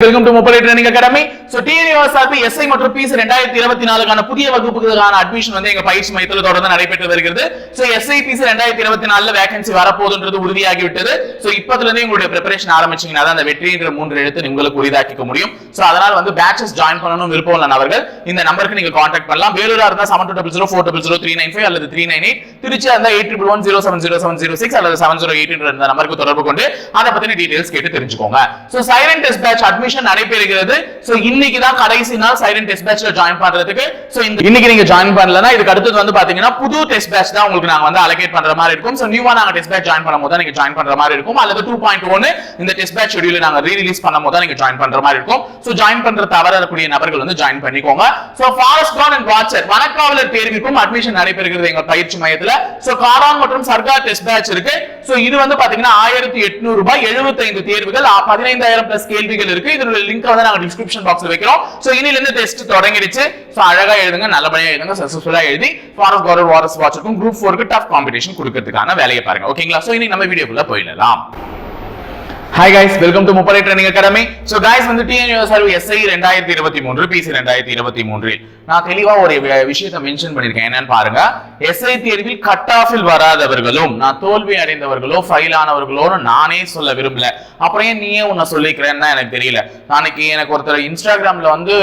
Welcome to Muppadai training academy so TNUS SI மற்றும் PC ரெண்டாயிரத்தி இருபத்தி நாலுக்கான புதிய வகுப்புகளுக்கான அட்மிஷன் வந்து எங்க பயிற்சி மையத்தில் தொடர்ந்து நடைபெற்று வருகிறது. சோ எஸ்ஐ பிசி ரெண்டாயிரத்தி இருபத்தி நாலுல வேகன்சி வரப்போகுதுன்றது உறுதியாகி விட்டது சோ இப்பத்துல இருந்து உங்களுடைய ப்ரிப்பரேஷன் ஆரம்பிச்சீங்கன்னா தான் அந்த வெற்றின்ற மூன்று எழுத்து உங்களுக்கு உரிதாக்கிக்க முடியும். சோ அதனால வந்து பேச்சஸ் ஜாயின் பண்ணணும் விருப்பம் உள்ளவர்கள் இந்த நம்பருக்கு நீங்க கான்டாக்ட் பண்ணலாம். வேலூரா இருந்தா seven two double zero four double zero three nine five அல்லது த்ரீ நைன் எயிட் திருச்சியா இருந்தா eight triple one zero seven zero seven zero six அல்லது செவன் ஜீரோ எயிட் இந்த நம்பருக்கு தொடர்பு கொண்டு அதை பத்தின டீடைல்ஸ் கேட்டு தெரிஞ்சுக்கோங்க. So silent test batch admission நடைபெறுகிறது சோ இன்னைக்கு தான் கடைசி நாள் சைலண்ட் டெஸ்ட் பேட்ச்ல ஜாயின் பண்றதுக்கு. சோ இன்னைக்கு நீங்க ஜாயின் பண்ணலனா இதுக்கு அடுத்தது வந்து பாத்தீங்கன்னா புது டெஸ்ட் பேட்ச் தான் உங்களுக்கு நாங்க வந்து அலோகேட் பண்ற மாதிரி இருக்கும். சோ நியூவா நாங்க டெஸ்ட் பேட்ச் ஜாயின் பண்ணும்போது தான் நீங்க ஜாயின் பண்ற மாதிரி இருக்கும். அல்லது டூ பாயிண்ட் ஒன்னு இந்த டெஸ்ட் பேட்ச் ஷெடியூல் நாங்க ரீ ரிலீஸ் பண்ணும்போது தான் நீங்க ஜாயின் பண்ற மாதிரி இருக்கும். சோ ஜாயின் பண்ற தவறக்கூடிய நபர்கள் வந்து ஜாயின் பண்ணிக்கோங்க. சோ ஃபாரஸ்ட் கான் அண்ட் வாட்சர் வனக்காவலர் தேர்விற்கும் அட்மிஷன் நடைபெறுகிறது எங்க பயிற்சி மையத்துல. சோ காரான் மற்றும் சர்க்கார் டெஸ்ட் பேட்ச் இருக்கு. சோ இது வந்து பாத்தீங்கன்னா ஆயிரத்தி எட்நூறு ரூபாய் எழுபத்தி ஐந்து தேர்வுகள் பதினைந்தாயிரம் பிளஸ் கேள்விகள் இருக்கு. இதோட லிங்க் வந்து நாங்க டிஸ்கிரிப்ஷன் பாக்ஸ்ல வைக்கிறோம். சோ இனில டெஸ்ட் தொடங்கிடுச்சு. சோ அழகா எழுதுங்க நல்லபடியா எழுதுங்க சக்சஸ்ஃபுல்லா எழுதி ஃபாரஸ்ட் கவர்னர் வாரஸ் வாட்சருக்கும் குரூப் ஃபோருக்கு டஃப் காம்படிஷன் கொடுக்கறதுக்கான வேலையை பாருங்க. ஓகேங்களா சோ இன்னைக்கு நம்ம வீடியோக்குள்ள போயிடலாம். Hi guys welcome to Muppadai training academy so guys வந்து டிஎன்யூஎஸ் எஸ்ஐ ரெண்டாயிரத்தி இருபத்தி மூன்று பிசி ரெண்டாயிரத்தி இருபத்தி மூன்றில் நான் தெளிவா ஒரு விஷயத்தை மென்ஷன் பண்ணிருக்கேன் என்னன்னு பாருங்க. எஸ்ஐ தேர்வில் கட் ஆஃபில் வராதவர்களும் நான் தோல்வி அடைந்தவர்களோ ஃபைல் ஆனவர்களோன்னு நானே சொல்ல விரும்பல. அப்புறம் ஏன் நீயே உன்னை சொல்லிக்கிறேன்னு தான் எனக்கு தெரியல. நாளைக்கு எனக்கு ஒருத்தர் இன்ஸ்டாகிராம்ல வந்து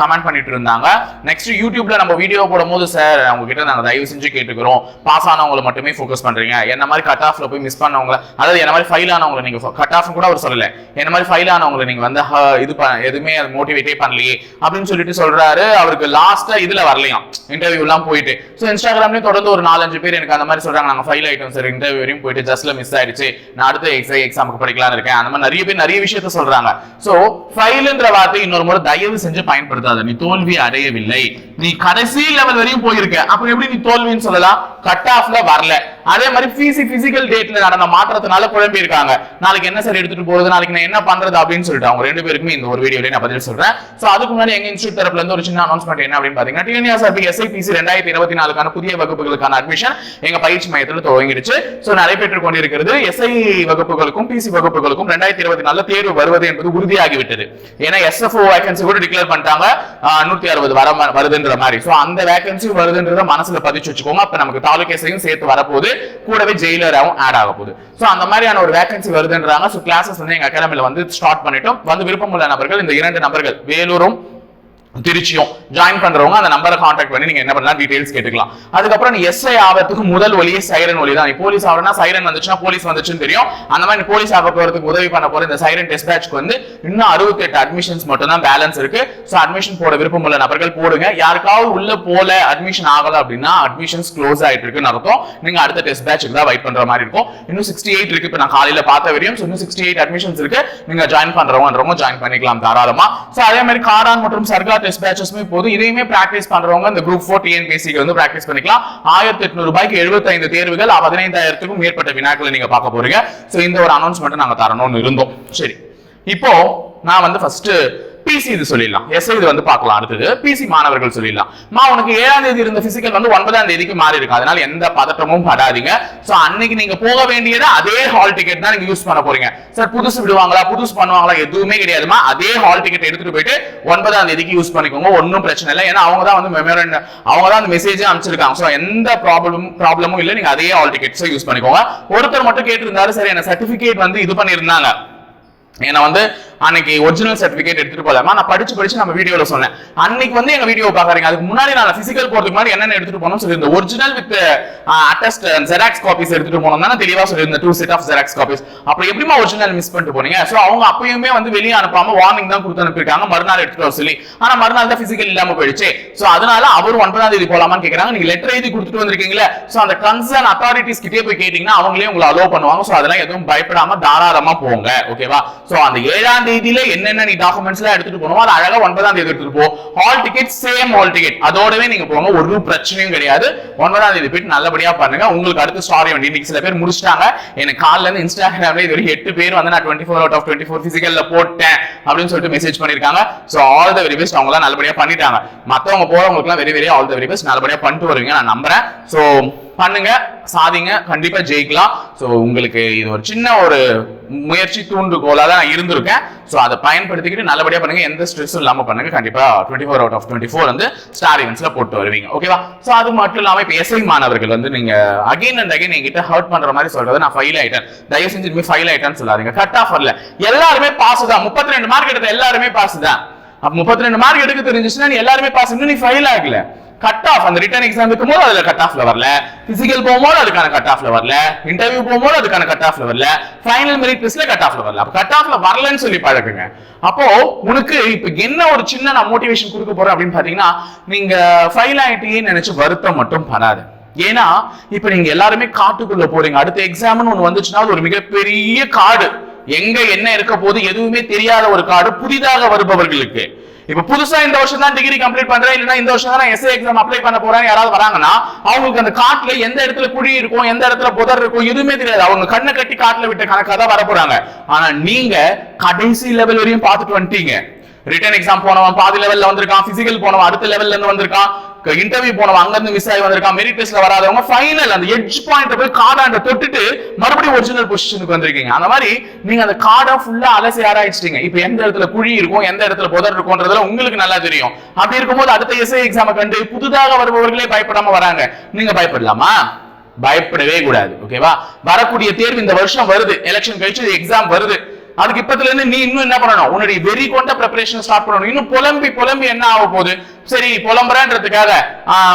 கமெண்ட் பண்ணிட்டு இருந்தாங்க. நெக்ஸ்ட் யூடியூப்ல நம்ம வீடியோ போடும்போது சார் அவங்க கிட்ட நாங்க தயவு செஞ்சு கேட்டுக்கிறோம். பாஸ் ஆனவங்களை மட்டுமே ஃபோக்கஸ் பண்றீங்க. என்ன மாதிரி கட் ஆஃப்ல போய் மிஸ் பண்ணவங்கள அதாவது என்ன மாதிரி ஃபைல் ஆனவங்களை நீங்க கட் ஆஃப் கூட அவர் சொல்லல. என்ன மாதிரி ஃபைல் ஆனவங்களை நீங்க வந்து இது எதுவுமே அது மோட்டிவேட்டே பண்ணலையே அப்படின்னு சொல்லிட்டு சொல்றாரு. அவருக்கு லாஸ்டா இதுல வரலையாம். இன்டர்வியூ எல்லாம் போயிட்டு. சோ இன்ஸ்டாகிராம்லயும் தொடர்ந்து ஒரு நாலஞ்சு பேர் எனக்கு அந்த மாதிரி சொல்றாங்க. நாங்க ஃபைல் ஆயிட்டோம் சார் இன்டர்வியூ வரையும் போயிட்டு ஜஸ்ட்ல மிஸ் ஆயிடுச்சு. நான் அடுத்த எக்ஸை எக்ஸாமுக்கு படிக்கலாம்னு இருக்கேன். அந்த மாதிரி நிறைய பேர் நிறைய விஷயத்த சொல்றாங்க. சோ ஃபைல்ன்ற வார்த்தை இன்னொரு முறை தயவு செஞ்சு பயன்படுத்தாத. நீ தோல்வி அடையவில்லை. நீ கடைசி லெவல் வரையும் போயிருக்க. அப்புறம் எப்படி நீ தோல்வின்னு சொல்லலாம்? கட் ஆஃப்ல வரல. அதே மாதிரி பிசி பிசிக்கல் டேட்ல நடந்த மாற்றத்தினால குழம்பி இருக்காங்க நாளைக்கு என்ன சார் எடுத்துட்டு போறது நாளைக்கு நான் என்ன பண்றது அப்படின்னு சொல்லிட்டு அவங்க ரெண்டு பேருக்குமே இந்த ஒரு வீடியோல நான் பதில் சொல்றேன். சோ அதுக்கு முன்னாடி எங்க இன்ஸ்டியூட் தரப்புல இருந்து ஒரு சின்ன அனௌன்ஸ்மெண்ட் என்ன அப்படின்னு பாத்தீங்கன்னா டிஎன்ஆர் சார்பி எஸ்ஐபிசி ரெண்டாயிரத்தி இருபத்தி நாலுக்கான புதிய வகுப்புகளுக்கான அட்மிஷன் எங்க பயிற்சி மையத்தில் துவங்கிடுச்சு சோ நடைபெற்றுக் கொண்டிருக்கிறது. எஸ்ஐ வகுப்புகளுக்கும் பிசி வகுப்புகளுக்கும் ரெண்டாயிரத்தி இருபத்தி நாலுல தேர்வு வருவது என்பது உறுதியாகிவிட்டது. ஏன்னா எஸ்எஃப்ஓ வேகன்சி கூட டிக்ளேர் பண்ணிட்டாங்க. நூத்தி அறுபது வர வருதுன்ற மாதிரி. சோ அந்த வேகன்சி வருதுன்றத மனசுல பதிச்சு வச்சுக்கோங்க. அப்ப நமக்கு தாலுகேசரையும் சேர்த்து வரப்போகுது. கூடவே ஜெயிலராகவும் ஆட் ஆக போகுது சோ அந்த மாதிரியான ஒரு வேகன்சி வருதுன்றாங்க. கிளாஸஸ் வந்து எங்க அகாடமில வந்து ஸ்டார்ட் பண்ணிட்டோம். வந்து விருப்பமுள்ள நபர்கள் இந்த இரண்டு நபர்கள் வேலூரும் திருச்சியும் ஜாயின் பண்றவங்க அந்த நம்பரை காண்டாக்ட் பண்ணி நீங்க என்ன பண்ணலாம் டீடைல்ஸ் கேட்டுக்கலாம். அதுக்கப்புறம் நீ எஸ்ஐ ஆகிறதுக்கு முதல் ஒலியே சைரன் ஒலி தான். நீ போலீஸ் ஆகணும்னா சைரன் வந்துச்சுன்னா போலீஸ் வந்துச்சுன்னு தெரியும். அந்த மாதிரி போலீஸ் ஆக போறதுக்கு உதவி பண்ண போற இந்த சைரன் டெஸ்ட் வந்து இன்னும் அறுபத்தி எட்டு அட்மிஷன்ஸ் மட்டும் தான் பேலன்ஸ் இருக்கு. ஸோ அட்மிஷன் போட விருப்பம் உள்ள நபர்கள் போடுங்க. யாருக்காவது உள்ள போல அட்மிஷன் ஆகல அப்படின்னா அட்மிஷன்ஸ் க்ளோஸ் ஆயிட்டு இருக்குன்னு அர்த்தம். நீங்க அடுத்த டெஸ்ட் பேட்சுக்கு தான் வெயிட் பண்ற மாதிரி இருக்கும். இன்னும் சிக்ஸ்டி எயிட் இருக்கு. இப்போ நான் காலையில பார்த்த வரையும் ஸோ இன்னும் சிக்ஸ்டி எயிட் அட்மிஷன்ஸ் இருக்கு. நீங்க ஜாயின் பண்றவங்க ஜாயின் பண்ணிக்கலாம் தாராளமா. ஸோ அதே மாதிரி காரான் மற்றும் சர்க்கார் டெஸ்ட் பேட்சஸ்மே போதும். இதையுமே பிராக்டிஸ் பண்றவங்க இந்த குரூப் ஃபோர் டிஎன்பிசிக்கு வந்து பிராக்டிஸ் பண்ணிக்கலாம். ஆயிரத்தி எட்நூறு ரூபாய்க்கு எழுபத்தைந்து தேர்வுகள் பதினைந்தாயிரத்துக்கும் மேற்பட்ட வினாக்களை நீங்க பார்க்க போறீங்க. ஸோ இந்த ஒரு அனௌன்ஸ்மெண்ட் நாங்க தரணும்னு இருந்தோம். சரி. இப்போ நான் வந்து ஃபர்ஸ்ட் பிசி இது சொல்லிடலாம். எஸ்ஐ இது வந்து பார்க்கலாம். அடுத்தது பிசி மாணவர்கள் சொல்லிடலாம். மா உனக்கு ஏழாம் தேதி இருந்த பிசிக்கல் வந்து ஒன்பதாம் தேதிக்கு மாறி இருக்கு. அதனால எந்த பதட்டமும் படாதீங்க. சோ அன்னைக்கு நீங்க போக வேண்டியது அதே ஹால் டிக்கெட் தான் நீங்க யூஸ் பண்ண போறீங்க. சார் புதுசு விடுவாங்களா? புதுசு பண்ணுவாங்களா? எதுவுமே கிடையாதுமா அதே ஹால் டிக்கெட் எடுத்துட்டு போயிட்டு ஒன்பதாம் தேதிக்கு யூஸ் பண்ணிக்கோங்க. ஒன்றும் பிரச்சனை இல்லை. ஏன்னா அவங்க தான் வந்து மெமோரண்ட் அவங்க தான் அந்த மெசேஜ் அனுப்பிச்சிருக்காங்க. ஸோ எந்த ப்ராப்ளம் ப்ராப்ளமும் இல்லை. நீங்க அதே ஹால் டிக்கெட்ஸை யூஸ் பண்ணிக்கோங்க. ஒருத்தர் மட்டும் கேட்டிருந்தாரு. சரி என்ன சர்டிபிகேட் வந்து இது பண்ணியிருந்தாங்க. ஏன்னா வந்து அன்னைக்கு ஒரிஜினல் சர்டிபிகேட் எடுத்துட்டு போலாமா? நான் படிச்சு படிச்சு நம்ம வீடியோல சொன்னேன். அன்னைக்கு வந்து எங்க வீடியோ பாக்குறீங்க அதுக்கு முன்னாடி நான் பிசிக்கல் போறதுக்கு முன்னாடி என்னென்ன எடுத்துட்டு போனோம் சொல்லியிருந்தேன். Original with attest xerox copies எடுத்துட்டு போனோம் தான் தெளிவா சொல்லியிருந்தேன். Two set of xerox copies அப்புறம் எப்படிமா ஒரிஜினல் மிஸ் பண்ணிட்டு போனீங்க? ஸோ அவங்க அப்பயுமே வந்து வெளியே அனுப்பாம வார்னிங் தான் கொடுத்து அனுப்பியிருக்காங்க. மறுநாள் எடுத்துட்டு வர சொல்லி. ஆனா மறுநாள் தான் பிசிக்கல் இல்லாம போயிடுச்சு. ஸோ அதனால அவர் ஒன்பதாம் தேதி போலாமான்னு கேட்கறாங்க நீங்க லெட்டர் எழுதி கொடுத்துட்டு வந்திருக்கீங்களா ஸோ அந்த கன்சர்ன் அத்தாரிட்டிஸ் கிட்டே போய் கேட்டீங்கன்னா அவங்களே உங்களை அலோவ் பண்ணுவாங்க. ஸோ அதெல்லாம் எதுவும் பயப்படாம தாராளமா போங்க. ஓகேவா ஸோ அந்த ஏழாம் தேதியில என்னென்ன நீ டாக்குமெண்ட்ஸ் எல்லாம் எடுத்துட்டு போனோம் அது அழகா ஒன்பதாம் தேதி எடுத்துட்டு போ. Hall ticket same hall ticket அதோடவே நீங்க போங்க ஒரு பிரச்சனையும் கிடையாது. ஒன்பதாம் தேதி போயிட்டு நல்லபடியா பண்ணுங்க. உங்களுக்கு அடுத்த ஸ்டாரி வந்து இன்னைக்கு சில பேர் முடிச்சிட்டாங்க. எனக்கு காலைல இருந்து இன்ஸ்டாகிராம்ல இது வரைக்கும் எட்டு பேர் வந்து நான் twenty four out of twenty four பிசிக்கல்ல போட்டேன் அப்படின்னு சொல்லிட்டு மெசேஜ் பண்ணிருக்காங்க so all the very best அவங்க எல்லாம் நல்லபடியா பண்ணிட்டாங்க. மத்தவங்க போறவங்களுக்கு எல்லாம் very very all the very best நல்லபடியா பண்ணிட்டு வருவீங்க. நான் நம்புறேன். சோ பண்ணுங்க சாதிங்க கண்டிப்பா ஜெயிக்கலாம். சோ உங்களுக்கு இது ஒரு சின்ன ஒரு முயற்சி தூண்டுகோலா தான் இருந்திருக்கேன். சோ அதை பயன்படுத்திக்கிட்டு நல்லபடியா பண்ணுங்க. எந்த ஸ்ட்ரெஸ்ஸும் இல்லாம பண்ணுங்க. கண்டிப்பா twenty four out of twenty four வந்து ஸ்டார் ஈவெண்ட்ஸ்ல போட்டு வருவீங்க. ஓகேவா சோ அது மட்டும் இல்லாம இப்ப எஸ்ஐ மாணவர்கள் வந்து நீங்க அகைன் அண்ட் அகைன் எங்கிட்ட ஹர்ட் பண்ற மாதிரி சொல்றது நான் ஃபைல் ஆயிட்டேன். தயவு செஞ்சு ஃபைல் ஆயிட்டேன்னு சொல்லாதீங்க. கட் ஆஃப் வரல. எல்லாருமே பாஸ் தான். முப்பத்தி ரெண்டு மார்க் எடுத்த எல்லாருமே பாஸ் தான். முப்பத்தி ரெண்டு மார்க் எடுக்க தெரிஞ்சிச்சுன்னா நீ எல்லாருமே பாஸ் இன்னும் நீ ஃபைல் ஆகல. கட் ஆஃப் அந்த ரிட்டர்ன் எக்ஸாம் இருக்கும்போது அதுல கட் ஆஃப்ல வரல. பிசிக்கல் போகும்போது அதுக்கான கட் ஆஃப்ல வரல. இன்டர்வியூ போகும்போது அதுக்கான கட் ஆஃப்ல வரல. ஃபைனல் மெரிட் லிஸ்ட்ல கட் ஆஃப்ல வரல. அப்ப கட் ஆஃப்ல வரலன்னு சொல்லி பழகுங்க. அப்போ உனக்கு இப்ப என்ன ஒரு சின்ன நான் மோட்டிவேஷன் கொடுக்க போறேன் அப்படின்னு பாத்தீங்கன்னா நீங்க ஃபைல் ஆயிட்டீங்கன்னு நினைச்சு வருத்தம் மட்டும் படாது. ஏன்னா இப்ப நீங்க எல்லாருமே காட்டுக்குள்ள போறீங்க. அடுத்த எக்ஸாம்னு ஒண்ணு வந்துச்சுன்னா அது ஒரு மிகப்பெரிய காடு. எங்க என்ன இருக்க போது எதுவுமே தெரியாத ஒரு காடு புதிதாக வருபவர்களுக்கு. இப்ப புதுசா இந்த வருஷம் தான் டிகிரி கம்ப்ளீட் பண்றேன் இல்லைன்னா இந்த வருஷம் தான் எஸ்ஏ எக்ஸாம் அப்ளை பண்ண போறேன் யாராவது வராங்கன்னா அவங்களுக்கு அந்த காட்டுல எந்த இடத்துல குழி இருக்கும் எந்த இடத்துல புதர் இருக்கும் எதுவுமே தெரியாது. அவங்க கண்ணை கட்டி காட்டுல விட்ட கணக்காக தான் வர போறாங்க ஆனா நீங்க கடைசி லெவல் வரையும் பார்த்துட்டு வந்துட்டீங்க. ரிட்டன் எக்ஸாம் போனவன் பாதி லெவல்ல வந்திருக்கான் பிசிக்கல் போனவன் அடுத்த லெவல்ல இருந்து வந்திருக்கான். இன்டர்வியூ போனவங்க அங்க இருந்து மிஸ் ஆகி வந்திருக்கான் மெரிட் லிஸ்ட்ல வராதவங்க ஃபைனல் அந்த எட்ஜ் பாயிண்ட் போய் கார்டாண்ட தொட்டுட்டு மறுபடியும் ஒரிஜினல் பொசிஷனுக்கு வந்திருக்கீங்க. அந்த மாதிரி நீங்க அந்த கார்டை ஃபுல்லா அலசி ஆராய்ச்சிட்டீங்க. இப்போ எந்த இடத்துல குழி இருக்கும் எந்த இடத்துல புதர் இருக்கும்ன்றதுல உங்களுக்கு நல்லா தெரியும். அப்படி இருக்கும்போது அடுத்த எஸ்ஐ எக்ஸாமை கண்டு புதுதாக வருபவர்களே பயப்படாம வராங்க. நீங்க பயப்படலாமா? பயப்படவே கூடாது ஓகேவா வரக்கூடிய தேர்வு இந்த வருஷம் வருது. எலெக்ஷன் கழிச்சு எக்ஸாம் வருது. அதுக்கு இப்பத்துல இருந்து நீ இன்னும் என்ன பண்ணணும்? உன்னுடைய வெறி கொண்ட ப்ரிப்பரேஷன் ஸ்டார்ட் பண்ணணும். இன்னும் புலம்பி புலம்பி என்ன ஆக போகுது? சரி புலம்புறன்றதுக்காக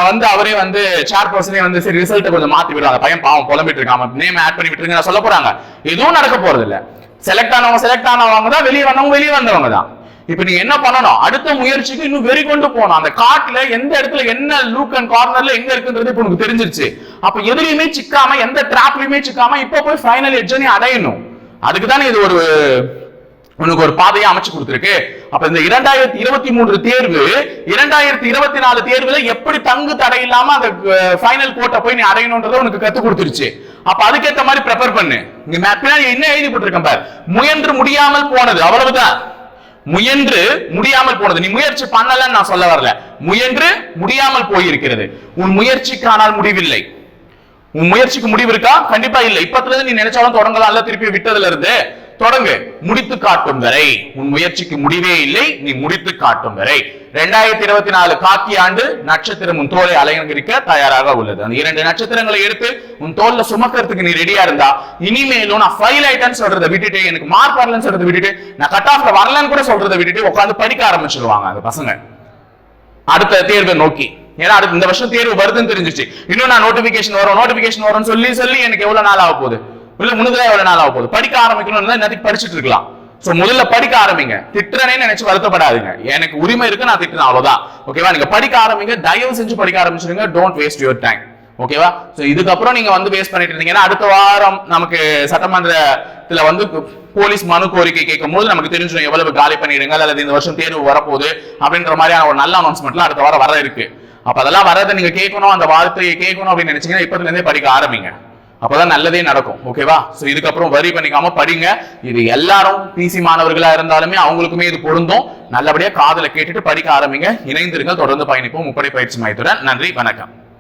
வந்து அவரே வந்து சேர் பர்சனே வந்து சரி ரிசல்ட்டை கொஞ்சம் மாத்தி விடுறாங்க. பையன் பாவம் புலம்பிட்டு இருக்காம நேம் ஆட் பண்ணி விட்டுருங்க சொல்ல போறாங்க. எதுவும் நடக்க போறது இல்ல செலக்ட் ஆனவங்க செலக்ட் ஆனவங்க தான் வெளியே வந்தவங்க வெளியே வந்தவங்க தான். இப்ப நீ என்ன பண்ணணும்? அடுத்த முயற்சிக்கு இன்னும் வெறி கொண்டு போகணும். அந்த காட்டுல எந்த இடத்துல என்ன லூக் அண்ட் கார்னர்ல எங்க இருக்குன்றது இப்ப உனக்கு தெரிஞ்சிருச்சு. அப்ப எதுலையுமே சிக்காம எந்த டிராப்லயுமே சிக்காம இப்ப போய் ஃபைனல் எட்ஜை அடையணும். அதுக்கு தானே இது ஒரு உனக்கு ஒரு பாதையை அமைச்சு கொடுத்திருக்கு. அப்ப இந்த இரண்டாயிரத்தி இருபத்தி மூன்று தேர்வு இரண்டாயிரத்தி இருபத்தி நாலு தேர்வுல எப்படி தங்கு தடை இல்லாம அந்த ஃபைனல் கோட்டை போய் நீ அடையணும்ன்றத உனக்கு கத்து கொடுத்துருச்சு. அப்ப அதுக்கேத்த மாதிரி ப்ரிப்பேர் பண்ணு. இங்க map பின்னாடி என்ன எழுதி போட்டிருக்கேன் பார். முயன்று முடியாமல் போனது அவ்வளவுதான். முயன்று முடியாமல் போனது. நீ முயற்சி பண்ணலன்னு நான் சொல்ல வரல. முயன்று முடியாமல் போயிருக்கிறது. உன் முயற்சிக்கானால் முடிவில்லை. முயற்சிக்கு முடிவு இருக்கா கண்டிப்பா இல்ல. இப்பத்துல இருந்து நீ நினைச்சாலும் தொடங்கலாம். இல்ல திருப்பி விட்டதுல இருந்து தொடங்கு. முடித்து காட்டும் வரை. உன் முயற்சிக்கு முடிவே இல்லை. நீ முடித்து காட்டும் வரை. ரெண்டாயிரத்தி இருபத்தி நாலு காக்கி ஆண்டு நட்சத்திரம் உன் தோலை அலங்கரிக்க தயாராக உள்ளது. அந்த இரண்டு நட்சத்திரங்களை எடுத்து உன் தோல்ல சுமக்கிறதுக்கு நீ ரெடியா இருந்தா இனிமேலும் நான் ஃபைல் ஆயிட்டேன்னு சொல்றதை விட்டுட்டு எனக்கு மார்க் வரலன்னு சொல்றதை விட்டுட்டு நான் கட் ஆஃப்ல வரலன்னு கூட சொல்றதை விட்டுட்டு உட்காந்து படிக்க ஆரம்பிச்சிருவாங்க அந்த பசங்க. அடுத்த தேர்வை நோக்கி. ஏன்னா அடுத்து இந்த வருஷம் தேர்வு வருதுன்னு தெரிஞ்சிச்சு இன்னும் நான் நோட்டிபிகேஷன் வரும் நோட்டிபிகேஷன் வரும்னு சொல்லி சொல்லி எனக்கு எவ்வளவு நாள் ஆக போகுது? இல்ல முன்னுதான் எவ்வளவு நாள் ஆக போகுது? படிக்க ஆரம்பிக்கணும்னு நேரத்துக்கு படிச்சுட்டு இருக்கலாம். சோ முதல்ல படிக்க ஆரம்பிங்க. திட்டுறனேன்னு நினைச்சு வருத்தப்படாதுங்க. எனக்கு உரிமை இருக்கு நான் திட்டுறேன் அவ்வளவுதான். ஓகேவா நீங்க படிக்க ஆரம்பிங்க தயவு செஞ்சு படிக்க ஆரம்பிச்சிருங்க. டோன்ட் வேஸ்ட் யுவர் டைம் ஓகேவா சோ இதுக்கப்புறம் நீங்க வந்து வேஸ்ட் பண்ணிட்டு இருந்தீங்கன்னா அடுத்த வாரம் நமக்கு சட்டமன்றத்துல வந்து போலீஸ் மனு கோரிக்கை கேட்கும் போது நமக்கு தெரிஞ்சிடும் எவ்வளவு காலி பண்ணிடுங்க அல்லது இந்த வருஷம் தேர்வு வரப்போகுது அப்படின்ற மாதிரியான ஒரு நல்ல அனௌன்ஸ்மெண்ட்லாம் அடுத்த வாரம் வர இருக்கு. அப்ப அதெல்லாம் வரதை நீங்க கேட்கணும் அந்த வார்த்தையை கேட்கணும் அப்படின்னு நினைச்சீங்கன்னா இப்பத்துல இருந்தே படிக்க ஆரம்பிங்க. அப்பதான் நல்லதே நடக்கும். ஓகேவா ஸோ இதுக்கப்புறம் வரி பண்ணிக்காம படிங்க. இது எல்லாரும் பிசி மாணவர்களா இருந்தாலுமே அவங்களுக்குமே இது பொருந்தும். நல்லபடியா காதல கேட்டுட்டு படிக்க ஆரம்பிங்க. இணைந்திருங்கள். தொடர்ந்து பயணிப்போம். முப்படை பயிற்சி மையத்துடன் நன்றி. வணக்கம்.